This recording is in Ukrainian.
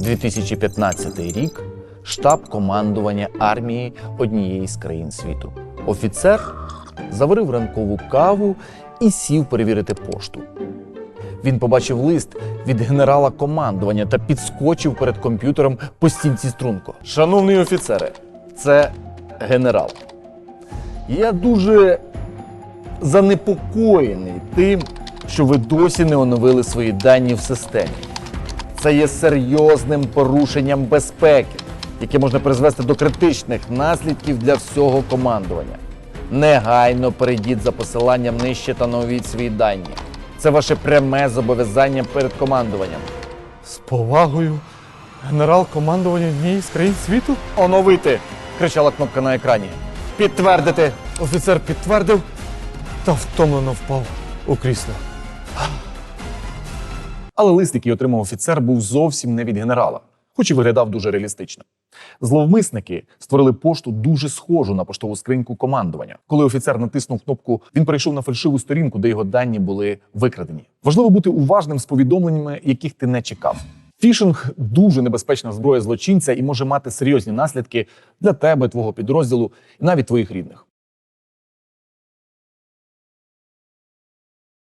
2015 рік, штаб командування армії однієї з країн світу. Офіцер заварив ранкову каву і сів перевірити пошту. Він побачив лист від генерала командування та підскочив перед комп'ютером по стінці струнко. Шановний офіцере, це генерал. Я дуже занепокоєний тим, що ви досі не оновили свої дані в системі. Це є серйозним порушенням безпеки, яке можна призвести до критичних наслідків для всього командування. Негайно перейдіть за посиланням нижче та оновіть свої дані. Це ваше пряме зобов'язання перед командуванням. З повагою, генерал командування однієї з країн світу? Оновити! кричала кнопка на екрані. Підтвердити! Офіцер підтвердив та втомлено впав у крісло. Але лист, який отримав офіцер, був зовсім не від генерала, хоч і виглядав дуже реалістично. Зловмисники створили пошту дуже схожу на поштову скриньку командування. Коли офіцер натиснув кнопку, він перейшов на фальшиву сторінку, де його дані були викрадені. Важливо бути уважним з повідомленнями, яких ти не чекав. Фішинг дуже небезпечна зброя злочинця і може мати серйозні наслідки для тебе, твого підрозділу і навіть твоїх рідних.